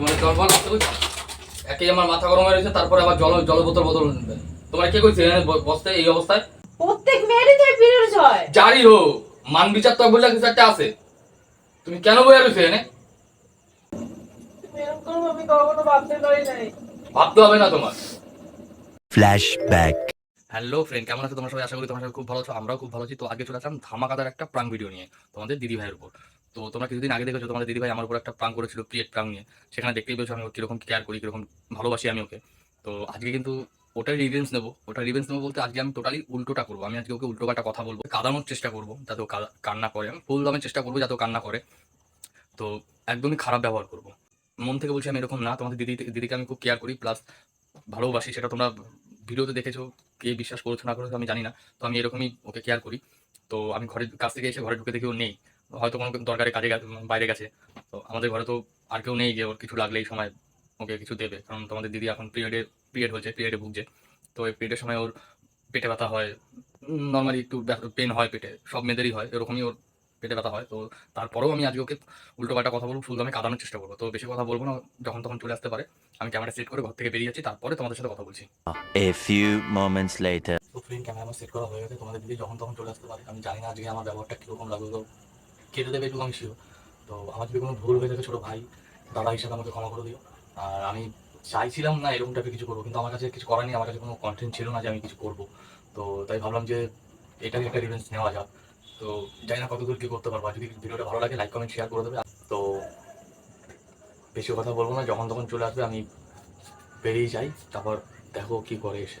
তোমার জল বল করতে কইছি একে আমার মাথা গরম হয়ে রয়েছে তারপরে আবার জল জল বোতল বোতল তোমার কে কইছে বসতে এই অবস্থায়? প্রত্যেক মেয়েরই তো পিরিয়ডস হয়। জারি হো মান বিচার তো বললে কিছু একটা আছে। তুমি কেন বইয়া রয়েছে এনে ভাবতে হবে না তোমার। Flashback. হ্যালো ফ্রেন্ড কেমন আছো? তোমরা সবাই আশা করি তোমরা সবাই খুব ভালো আছো আমরাও খুব ভালো আছি। তো আগে চলে আসলাম ধামাকাদার একটা প্রাং ভিডিও নিয়ে তোমাদের দিদি ভাইয়ের উপর। তো তোমরা কিছুদিন আগে দেখেছ, তোমাদের দিদি ভাই আমার উপর একটা প্রাং করেছিল ক্রিয়েট প্রাং নিয়ে। সেখানে দেখতেই পেয়েছ আমি কীরকম কেয়ার করি, কীরকম ভালোবাসি আমি ওকে। তো আজকে কিন্তু ওটার রিভেন্স নেব। ওটা রিভেন্স নেব বলতে আজকে আমি টোটালি উল্টোটা করব। আমি আজকে ওকে উল্টো পাল্টা কথা বলব, কাদানোর চেষ্টা করব, যাতে ও কান্না করে। আমি ফুল দামের চেষ্টা করব যাতে কান্না করে। তো একদমই খারাপ ব্যবহার করব। মন থেকে বলছি আমি এরকম না, তোমাদের দিদি দিদিকে আমি খুব কেয়ার করি প্লাস ভালোবাসি, সেটা তোমরা ভিডিওতে দেখেছ, কে বিশ্বাস করেছ না করেছ আমি জানি না, তো আমি এরকমই ওকে কেয়ার করি। তো আমি ঘরের কাছ থেকে এসে ঘরে ঢুকে দেখি ও নেই। হয়তো কোনো দরকারি কাজে বাইরে গেছে। তো আমাদের ঘরে তো আর কেউ নেই যে ওর কিছু লাগলে এই সময় ওকে কিছু দেবে। কারণ তোমাদের দিদি এখন পিরিয়ডে পিরিয়ড হচ্ছে পিরিয়ডে ভুগছে। তো এই পিরিয়ডের সময় ওর পেটে ব্যথা হয় নর্মালি একটু পেন হয় পেটে সব মেয়েদেরই হয় এরকমই ওর পেটে ব্যথা হয়। তো তারপরেও আমি আজকে ওকে উল্টো পাল্টা কথা বলব ফুল দামে কাঁদানোর চেষ্টা করব। তো বেশি কথা বলব না যখন তখন চলে আসতে পারে। আমি ক্যামেরা সেট করে ঘর থেকে বেরিয়ে যাচ্ছি তারপরে তোমাদের সাথে কথা বলছি। A few moments later. তো ফ্রেন্ড ক্যামেরা আমার সেট করা হয়ে গেছে তোমাদের দিদি যখন তখন চলে আসতে পারে। আমি জানি না আজকে আমার ব্যবহারটা কীরকম লাগবে তো কেটে দেবে একটু আমি তো আমার যদি কোনো ভুল হয়ে থাকে ছোটো ভাই, দাদা হিসাবে আমাকে ক্ষমা করে দিও। আর আমি চাইছিলাম না এরকম টাইপের কিছু করব, কিন্তু আমার কাছে কিছু করার নেই, আমার কাছে কোনো কন্টেন্ট ছিল না যে আমি কিছু করব। তো তাই ভাবলাম যে এটাকে একটা রিভেন্স নেওয়া যাক। তো জানি না কতদূর কী করতে পারব যদি ভিডিওটা ভালো লাগে লাইক কমেন্ট শেয়ার করে দেবে। তো বেশি কথা বলব না, যখন তখন চলে আসবে, আমি বেরিয়ে যাই, তারপর দেখো কি করে এসে।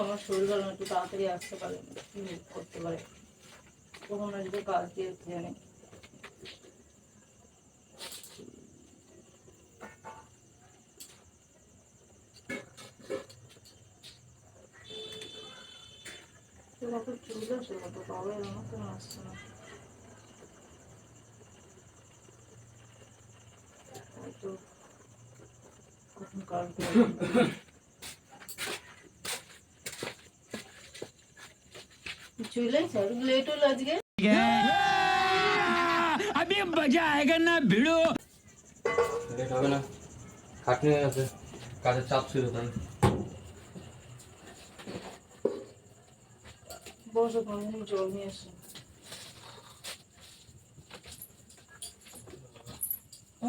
আমার শরীর ভালো একটু তাড়াতাড়ি আসতে পারে কি করতে পারে? আসবে কাজ দিয়ে জানে তোমাকে চলে আসে কত তবে আমার কোনো আসছে না হয়তো কখন কাজ দিয়ে চলে আসে লেট হলো আজকে লেট হবে না খাটনি হয়ে গেছে কাজের চাপ ছিল তাই বসো কোনদিন জল নিয়ে আসো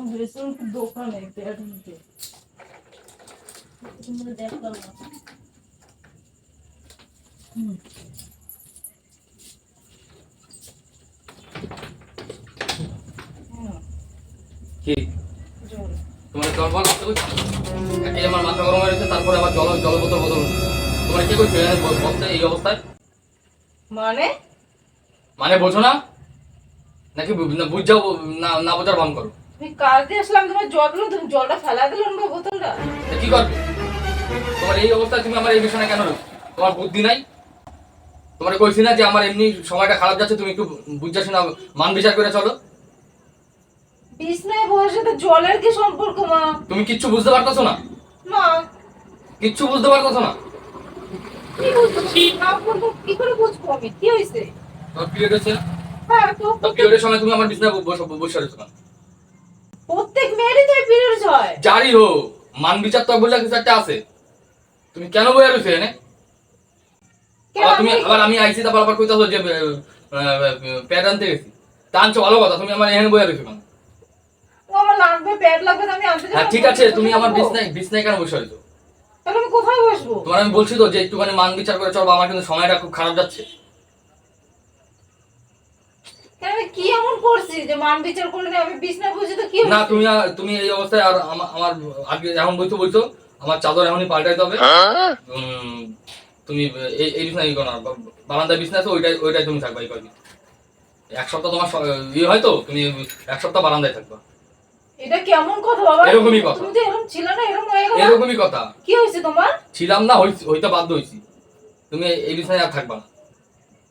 ভেবেছিলাম দোকানে প্যাড নিতে দেখলাম না হুম। কি? তোমার জল বল মাথা গরম হয়ে রয়েছে তারপরে আবার জল জল বোতল বোতল তোমার কে কইছে এখানে ব- বসতে এই অবস্থায়? মানে? মানে বোঝো না? নাকি বু- না বুঝ যাও না না বোঝার ভান করো। তুমি কাজ দিয়ে আসলাম তোমার জল দিলো তুমি জলটা ফেলা দিলো না বোতলটা। কি করবে? তোমার এই অবস্থায় তুমি আমার এই বিষয়ে কেন তোমার বুদ্ধি নাই? তোমার কইছি না যে আমার এমনি সময়টা খারাপ যাচ্ছে তুমি একটু বুঝাছো না মান বিচার করে চলো। বিছনায় বসে সাথে জলের কি সম্পর্ক মা? তুমি কিচ্ছু বুঝতে পারতেছো না? না কিচ্ছু বুঝতে পারতেছো না? কি বুঝব না বলব কি করে বুঝব আমি? কি হয়েছে? তোমার পিরিয়ড হচ্ছে হ্যাঁ তো তো পিরিয়ডের সময় তুমি আমার বিছনায় বসে বসে রয়েছো কেন? প্রত্যেক মেয়েরই তো পিরিয়ডস পরিচয় জারি হোক মান বিচার তো বললে কিছু একটা আছে। তুমি কেন রয়েছো এনে তুমি আমি- আবার আমি আইসি তারপর আবার কইতাছো যে প্যাড আনতে গেছি। তা আনছো ভালো কথা তুমি আমার এখানে বইয়া রয়েছো কেন? আমার লাগবে প্যাড লাগবে আমি আনতে হ্যাঁ ঠিক আছে তুমি আমার। বিছনায় বিছনায় কেন বসে হইতো তাহলে আমি কোথায় বসবো? তোমার আমি বলছি তো যে একটুখানি মান বিচার করে চলবো আমার কিন্তু সময়টা খুব খারাপ যাচ্ছে। কি এমন করছি যে মান বিচার করলে না আমি বিছনায় বসে তো কি না তুমি আর- তুমি এই অবস্থায় আর আমা- আমার আগে এখন বইতো বইতো আমার চাদর এখনই পাল্টাইতে হবে উম, তুমি এই এই বিছনা ই করো না বারান্দায় বিছনা আছে ওইটাই ওইটাই তুমি থাকবা এই কয়দিন। এক সপ্তাহ তোমার ইয়ে হয় তো তুমি এক সপ্তাহ বারান্দায় থাকবা। এটা কেমন কথা বাবা? এরকমই কথা। তুমি তো এরকম ছিল না এরকম হয়ে গেল? এরকমই কথা। কি হয়েছে তোমার? ছিলাম না হইতে বাধ্য হইছি। তুমি এই- বিছনায় আর থাকবা না।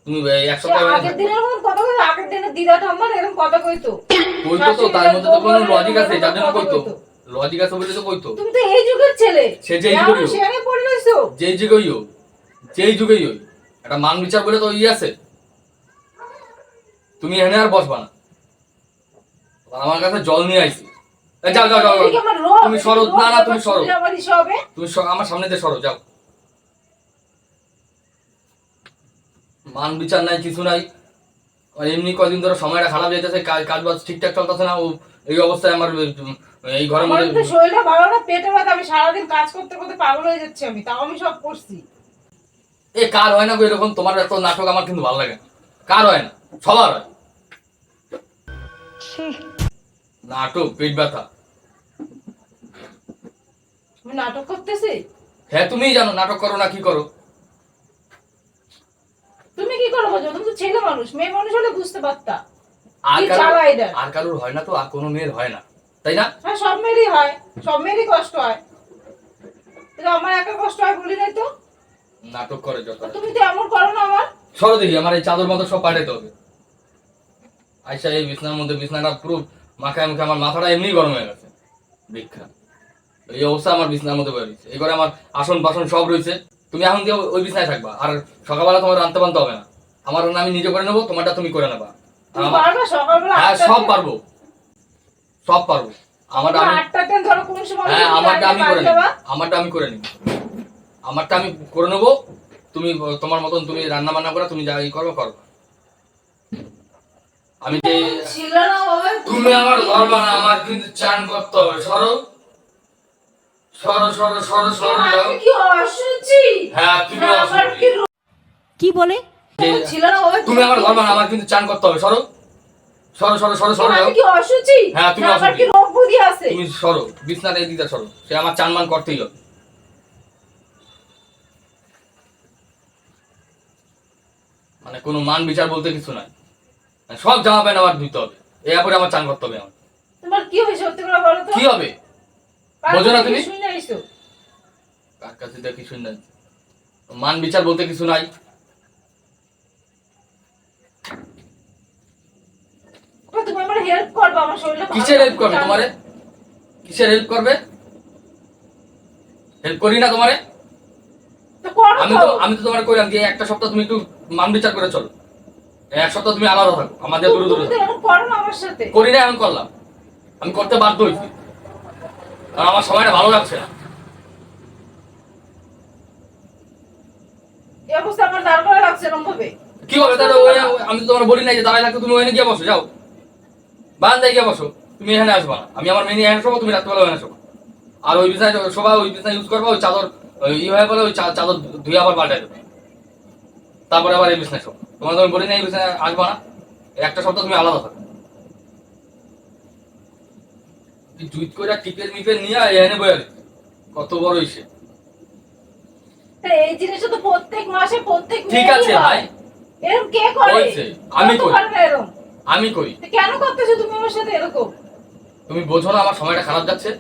তুমি এক সপ্তাহ আগের দিনের মতন কথা আগের দিনের দিদা ঠাম্মার এরকম কথা কইতো। কইতো তো তার মধ্যে তো কোনো লজিক আছে যার জন্য কইতো। লজিক আছে বলে তো কইতো। তুমি তো এই যুগের ছেলে। সে। সেখানে পড়ে রইছো। যেই যুগেই হোক যেই যুগেই হোক একটা মান বিচার বলে তো ই আছে। তুমি এখানে আর বসবা না। আমার কাছে জল নিয়ে আইছি যাও যাও যাও তুমি সরো না না তুমি সরো। তুমি আমার সামনে দিয়ে সরো যাও। মান বিচার নাই কিছু নাই। এমনি কয়দিন ধরে সময়টা খারাপ যাইতেছে কাজ কাজ বাজ ঠিকঠাক চলতেছে না ও এই অবস্থায় আমার এই ঘরের মধ্যে শরীরটা ভালো না পেটে ব্যথা আমি সারাদিন কাজ করতে করতে পাগল হয়ে যাচ্ছি আমি তাও আমি সব করছি। এ কার হয় না গো এরকম? তোমার এত নাটক আমার কিন্তু ভালো লাগে না। কার হয় না? সবার হয়। নাটক পেট ব্যথা। আমি নাটক করতেছি? হ্যাঁ তুমিই জানো নাটক করো না কি করো। তুমি কি করো বোঝো তুমি তো ছেলে মানুষ মেয়ে মানুষ হলে বুঝতে পারতা। আর কারোর আর কারোর হয় না তো আর কোনো মেয়ের হয় না। তাই না? হ্যাঁ সব মেয়েরই হয় সব মেয়েরই কষ্ট হয়। কিন্তু আমার একা কষ্ট হয় বলি নাই তো? নাটক করে যত। তুমি তো এমন করো না আমার। সরো দেখি আমার এই চাদর মতো সব পাঠাতে হবে। আচ্ছা এই বিছনার মধ্যে বিছনাটা পুরো মাখায় মুখে আমার মাথাটা এমনি গরম হয়ে গেছে। দীক্ষা এই অবস্থা আমার বিছনার মধ্যে বেরিয়েছে এই ঘরে আমার আসন বাসন সব রয়েছে। তুমি এখন দিয়ে ওই বিছনায় থাকবা। আর সকালবেলা তোমার রান্তে বানতে হবে না। আমার রান্না আমি নিজে করে নেব তোমারটা তুমি করে নেবা। হ্যাঁ সব পারব। সব পারব। আমারটা আমি হ্যাঁ আমারটা আমি করে নেব। আমারটা আমি করে নিব। আমারটা আমি করে নেব। তুমি তোমার মতন তুমি রান্না বান্না করে তুমি যা ই করো করো। আমি যে ছিল না তুমি আমার ধরবা না আমার কিন্তু চান করতে হবে। সরো। সরো সরো সরো সরো যাও কি অসুচি? হ্যাঁ তুমি অসুখী। কি বলে? ছিল না বাবা তুমি আমার ধরবা না আমার কিন্তু চান করতে হবে। সরো। সরো সরো সরো সরো যাও কি অসুচি? হ্যাঁ, তুমি আমার অসুচি। কি রোগ বুদ্ধি আছে? তুমি সরো। বিছনার এই দিকে সরো। সে আমার চান মান করতেই হবে। মানে কোনো মান বিচার বলতে কিছু নাই। সব জামা প্যান্ট আমার ধুইতে হবে। এরপরে আমার চান করতে হবে আমার তোমার কি হয়েছে সত্যি করে বলো তো? কি হবে? বোঝো না তুমি? কার কাছে কিছু নাই। মান বিচার বলতে কিছু নাই। তুমি আমার হেল্প করবে আমার শরীরটা কিসের হেল্প করবে তোমারে? কিসের হেল্প করবে? হেল্প করি না তোমারে? আমি তো। তো আমি তো তোমার কইলাম যে একটা সপ্তাহ তুমি একটু মান বিচার করে চলো। এক সপ্তাহ তুমি আলাদা থাকো আমাদের দূরে দূরে করো না আমি করলাম। আমি করতে বাধ্য হয়েছি। কারণ আমার সময়টা ভালো লাগছে না। কি হবে? তাহলে আমি তো তোমার বলি নাই যে দাঁড়ায় থাকতে তুমি ওখানে গিয়ে বসো যাও। বারান্দায় গিয়ে বসো। তুমি এখানে আসবা না। আমি আমার মেয়ে এখানে শোবো তুমি রাত্রেবেলা ওখানে শোবো। আর ওই বিছানায় শোভা ওই বিছানা ইউজ করবা ওই চাদর ওই ই হয়ে পরে ওই চাদর ধুয়ে আবার পাল্টাই দেবে। তারপরে আবার এই বিছনায় শোবো। তোমার আমি বলি নাই এই বিছানায় আসবা না। একটা সপ্তাহ তুমি আলাদা থাকো। জুইট করে টিপে মিপে নিয়ে বয়ে কত বড় ইসে এই জিনিসটা তো প্রত্যেক মাসে প্রত্যেক ঠিক আছে ভাই। এরকম কে করে? আমি করি। আমি করি কেন করতেছো তুমি আমার সাথে এরকম? তুমি বোঝো না আমার সময়টা খারাপ যাচ্ছে।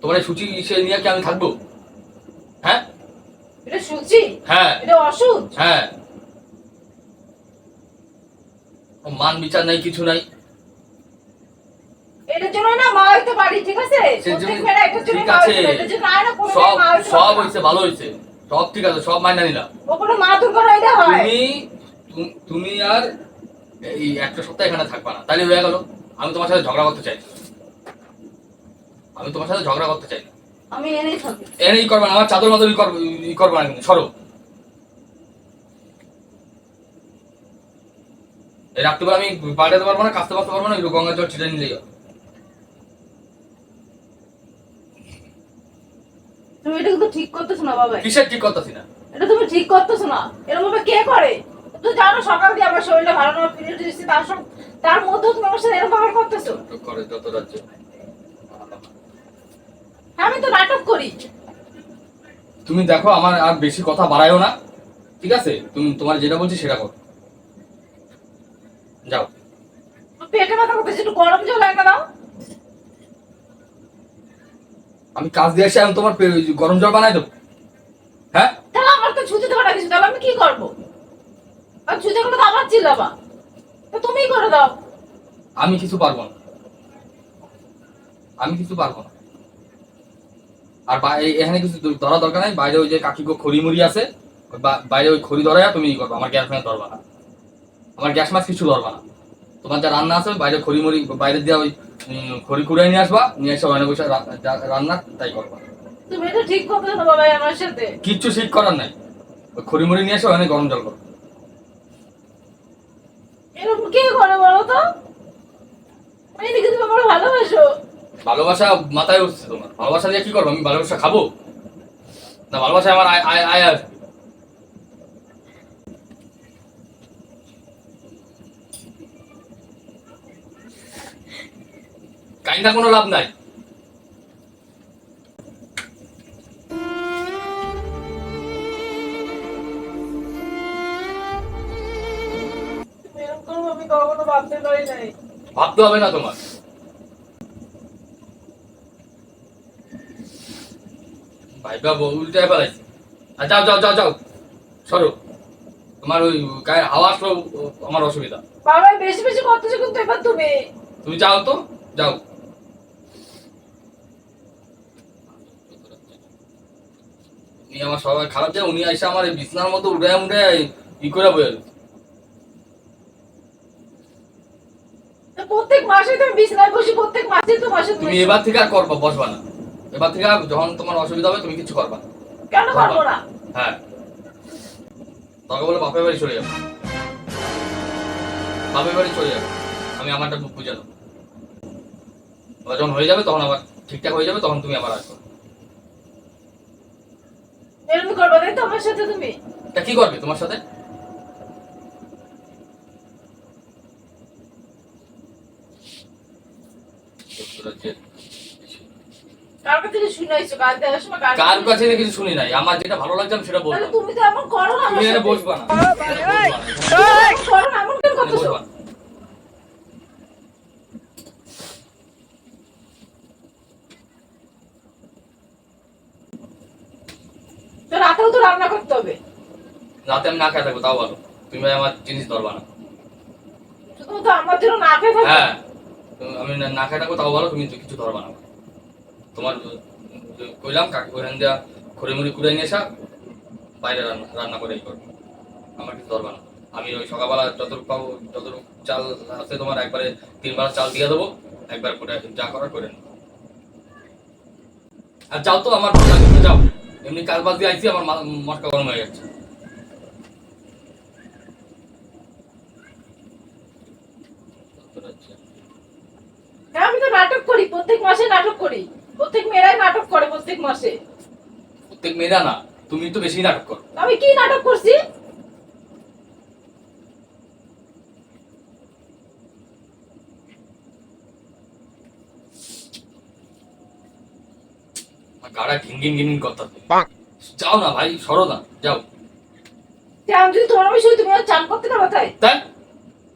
তোমার এই সূচি সে নিয়ে কি আমি থাকব? হ্যাঁ? এটা সুচি? হ্যাঁ। এটা অসুচ? হ্যাঁ ও মান বিচার নাই কিছু নাই। এটার জন্য না মা হইতে পারি ঠিক আছে? সে প্রত্যেক জন্য- মেয়েরা এটার জন্য মা হইতে পারে। এটার জন্য না কোনো সব মেয়ে মা হইতে সব পারে ভালো হয়েছে সব ঠিক আছে সব মাইনা নিলাম। ও কোনো মা দুর্গা এটা হয়। তুমি তুমি আর এই একটা সপ্তাহ এখানে থাকবা না। তাহলে হয়ে গেল। আমি তোমার সাথে ঝগড়া করতে চাই। আমি তোমার সাথে ঝগড়া করতে চাই। আমি এনেই থাকি। এনেই করবা না আমার চাদর মাদর ই কর- ই করবা না কিন্তু সরো। এই রাত্রিবেলা আমি পাল্টাতে পারব না কাচতে পারতে পারব না একটু গঙ্গা জল ছিটে নিলেই হবে। তুমি এটা কিন্তু ঠিক করতেছো না বাবা কিসের ঠিক করতেছি না? এটা তুমি ঠিক করতেছো না। এরকম ভাবে কে করে? তুমি জানো সকাল দিয়ে আমার শরীরটা ভালো না পিরিয়ড দিচ্ছি তার সব তার মধ্যেও তুমি আমার সাথে এরকম ভাবে করতেছো? নাটক করে যত রাজ্য। আমি তো নাটক করি। তুমি দেখো আমার আর বেশি কথা বাড়ায়ও না ঠিক আছে? তুমি তোমার যেটা বলছি সেটা করো। যাও। পেটে ব্যথা করতেছি একটু গরম জল এনে দাও। আমি কাজ দিয়ে এসে আমি তোমার গরম জল বানাই দেবো। হ্যাঁ? তাহলে আমার তো ছুটি দেবো কিছু তাহলে আমি কি করব? আর ছুটি করলে তো আমার চিল্লাবা। তো তুমিই করে দাও। আমি কিছু পারব না। আমি কিছু পারব না। আর এখানে কিছু ধরা দরকার নাই। বাইরে ওই যে কাকিগো খড়ি মুড়ি আছে বাইরে ওই খড়ি ধরাইয়া তুমি করবে আমার গ্যাস ধরবা না। আমার গ্যাস মাছ কিছু ধরবা না। তোমার যা রান্না আছে বাইরে খড়ি মুড়ি বাইরে দিয়ে ওই খড়ি কুড়াই নিয়ে আসবা নিয়ে এসে ওখানে বসে রান্না তাই করবা। তুমি এটা ঠিক করতেছো না বাবা আমার সাথে। কিচ্ছু ঠিক করার নাই। ওই খড়ি মুড়ি নিয়ে এসে ওখানে গরম জল করো। এরকম কে করে বলো তো? তুমি আমার ভালোবাসো। ভালোবাসা মাথায় উঠছে তোমার। ভালোবাসা দিয়ে কি করব? আমি ভালোবাসা খাব? না ভালোবাসা আমার আয় আয় আয় আসবে। কাইন্দা কোনো লাভ নাই। ভাবতে হবে না তোমার। ভাইবা বউ উল্টায় ফেলাইছে আর যাও যাও যাও যাও। সরো। তোমার ওই গায়ের হাওয়া আসলো আমার অসুবিধা। বাবা বেশি বেশি করতেছো কিন্তু এবার তুমি। তুমি যাও তো যাও। উনি আমার সবাই খারাপ যায় উনি এসে আমার এই বিছনার মতো উঠে উঠে ই করে বয়ে রয়েছে। প্রত্যেক মাসে তুমি বিছনায় বসে প্রত্যেক মাসে তো মাসে তুমি এবার থেকে আর করবা বসবা না। এবার থেকে আর যখন তোমার অসুবিধা হবে তুমি কিছু করবা না। কেন পারব না। হ্যাঁ। তোকে বলে বাপের বাড়ি চলে যাবে। বাপের বাড়ি চলে যাবে। আমি আমারটা বুঝে নেব এবার যখন হয়ে যাবে তখন আবার ঠিকঠাক হয়ে যাবে তখন তুমি আবার আসবে। এরকম করবে তাই তো আমার সাথে তুমি? তা কি করবে তোমার সাথে? কার কাছে কাছে- শুনি নাই। আমার যেটা ভালো লাগছে আমি সেটা বলব। তুমি তো এমন করো না তুমি। বসবা না এখানে বসবা না। এমন করো না এমন কেন এখানে করতেছো বসবা না। তো রাতেও তো রান্না করতে হবে। রাতে আমি না খেয়ে থাকব তাও ভালো। তুমি ভাই আমার জিনিস ধরবা না। শুধু তো আমার জন্য না খেয়ে হ্যাঁ আমি না- খেয়ে থাকব তাও ভালো তুমি কিছু ধরবা না। তোমার কইলাম কাকি ওখান দিয়া খড়ি মুড়ি কুড়ে নিয়ে আসা বাইরে রান্না রান্না করে করব। আমার কিছু ধরবা না। আমি ওই সকালবেলা যতটুকু পাবো যতটুকু চাল আছে তোমার একবারে তিনবার চাল দিয়ে দেবো একবার করে যা করার করে নেব আর যাও তো আমার তুমি যাও। এমনি কাজ বাদ দিয়ে আইসি আমার মটকা গরম হয়ে যাচ্ছে। আমি তো নাটক করি প্রত্যেক মাসে নাটক করি। প্রত্যেক মেয়েরাই নাটক করে প্রত্যেক মাসে। প্রত্যেক মেয়েরা না তুমি তো বেশি নাটক করো। আমি কি নাটক করছি? গাড়া ঘিন ঘিন ঘিন করতে যাও না ভাই সরো না যাও। আমি যদি তোমার আমি শুই তুমি চান করতে না তাই তাই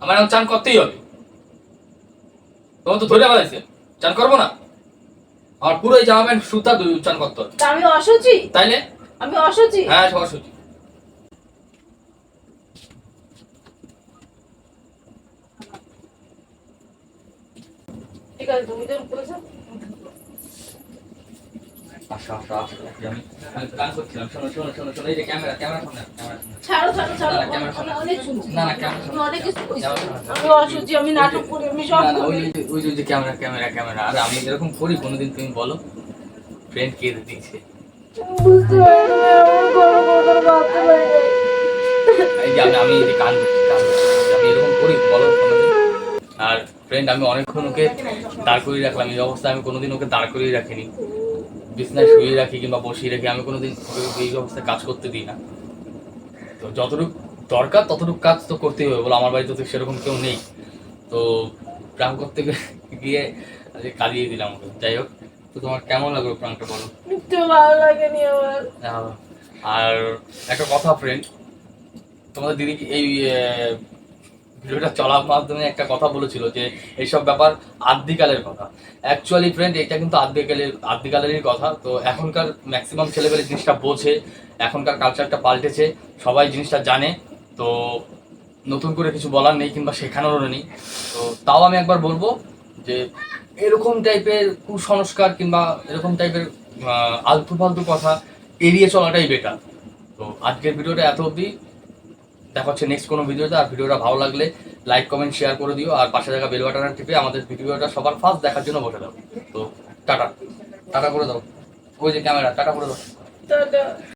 আমার এখন চান করতেই হবে। তোমার তো ধরে ফেলাইছে। চান করব না? আমার পুরো জামা প্যান্ট সুতা চান করতে হবে। তা আমি অসুচি তাইলে? আমি অসুচি হ্যাঁ সবার সুচি ঠিক আছে তুমি যখন করেছ আসো আসো আসো আমি আমি গান করছিলাম শোনো শোনো শোনো শোনো এই যে ক্যামেরা ক্যামেরা সামনে ক্যামেরা ছাড়ো। ছাড়ো ছাড়ো না, না, ক্যামেরা আমি অনেক না, না, ক্যামেরা অনেক কিছু আমি অসুচি আমি নাটক করি আমি সব না না ওই যে ওই যে- ক্যামেরা ক্যামেরা ক্যামেরা। আর আমি এরকম করি কোনোদিন তুমি বলো ফ্রেন্ড কে বুঝতে পারি না এই যে আমি এই যে গান করছি আমি এরকম করি বলো কোনোদিন। আর ফ্রেন্ড আমি অনেকক্ষণ ওকে দাঁড় করিয়ে রাখলাম। এই অবস্থায় আমি কোনোদিন ওকে দাঁড় করিয়ে রাখিনি। বিছনায় শুয়ে রাখি কিংবা বসিয়ে রাখি আমি কোনোদিন এই অবস্থায় কাজ করতে দিই না। তো যতটুকু দরকার ততটুকু কাজ তো করতেই হবে বলে আমার বাড়িতে তো সেরকম কেউ নেই। তো প্রাণ করতে গিয়ে আজকে কাঁদিয়ে দিলাম ওকে। যাই হোক তো তোমার কেমন লাগল প্রাণটা বলো? একটু ভালো লাগেনি আমার। আর একটা কথা ফ্রেন্ড তোমাদের দিদি এই ভিডিওটা চলার মাধ্যমে একটা কথা বলেছিল যে এইসব ব্যাপার আদ্যিকালের কথা। অ্যাকচুয়ালি ফ্রেন্ড এটা কিন্তু আদ্যিকালের, আদ্যিকালেরই কথা। তো এখনকার ম্যাক্সিমাম ছেলেপেলে জিনিসটা বোঝে, এখনকার কালচারটা পাল্টেছে, সবাই জিনিসটা জানে। তো নতুন করে কিছু বলার নেই কিংবা শেখানোরও নেই। তো তাও আমি একবার বলব যে এরকম টাইপের কুসংস্কার কিংবা এরকম টাইপের আলতু ফালতু কথা এড়িয়ে চলাটাই বেটার তো আজকের ভিডিওটা এত অবধি। দেখা হচ্ছে নেক্সট কোনো ভিডিওতে। আর ভিডিওটা ভালো লাগলে লাইক কমেন্ট শেয়ার করে দিও। আর পাশে থাকা বেল বাটনের টিপে আমাদের ভিডিওটা সবার ফার্স্ট দেখার জন্য বসে দাও তো টাটা। টাটা করে দাও। ওই যে ক্যামেরা টাটা করে দাও।